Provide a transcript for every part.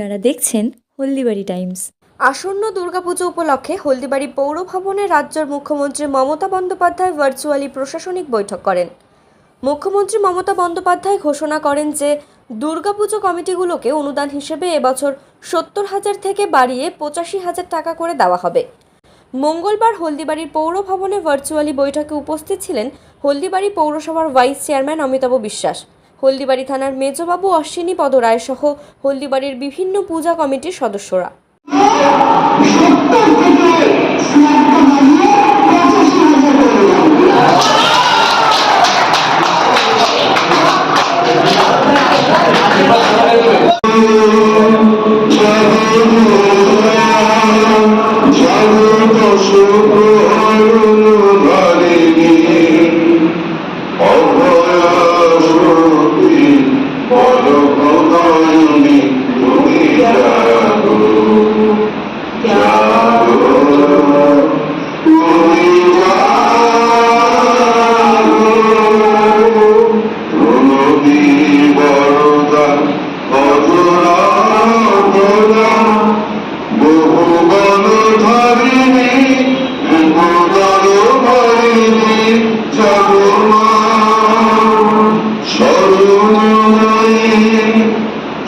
আপনারা দেখছেন হলদিবাড়ি টাইমস। আসন্ন দুর্গাপুজো উপলক্ষে হলদিবাড়ি পৌর ভবনে রাজ্যের মুখ্যমন্ত্রী মমতা বন্দ্যোপাধ্যায় ভার্চুয়ালি প্রশাসনিক বৈঠক করেন। মুখ্যমন্ত্রী মমতা বন্দ্যোপাধ্যায় ঘোষণা করেন যে, দুর্গাপুজো কমিটিগুলোকে অনুদান হিসেবে এবছর সত্তর হাজার থেকে বাড়িয়ে পঁচাশি হাজার টাকা করে দেওয়া হবে। মঙ্গলবার হলদিবাড়ির পৌর ভবনে ভার্চুয়ালি বৈঠকে উপস্থিত ছিলেন হলদিবাড়ি পৌরসভার ভাইস চেয়ারম্যান অমিতাভ বিশ্বাস। হলদিবাড়ি থানার মেজবাবু অশ্বিনী পদ রায় সহ হলদিবাড়ির বিভিন্ন পূজা কমিটির সদস্যরা।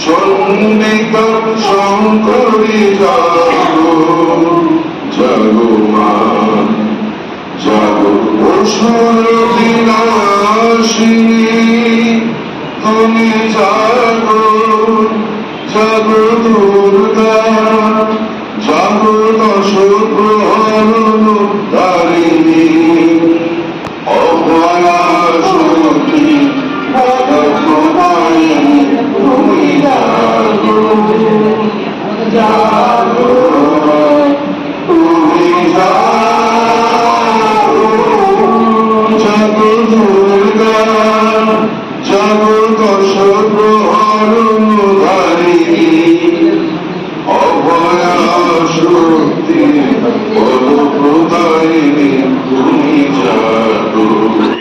চন্ডিকা শঙ্করী জাগো জাগো মা। জাগো অসুর বিনাশিনী তুমি জাগো অনুপ্রদায়িনী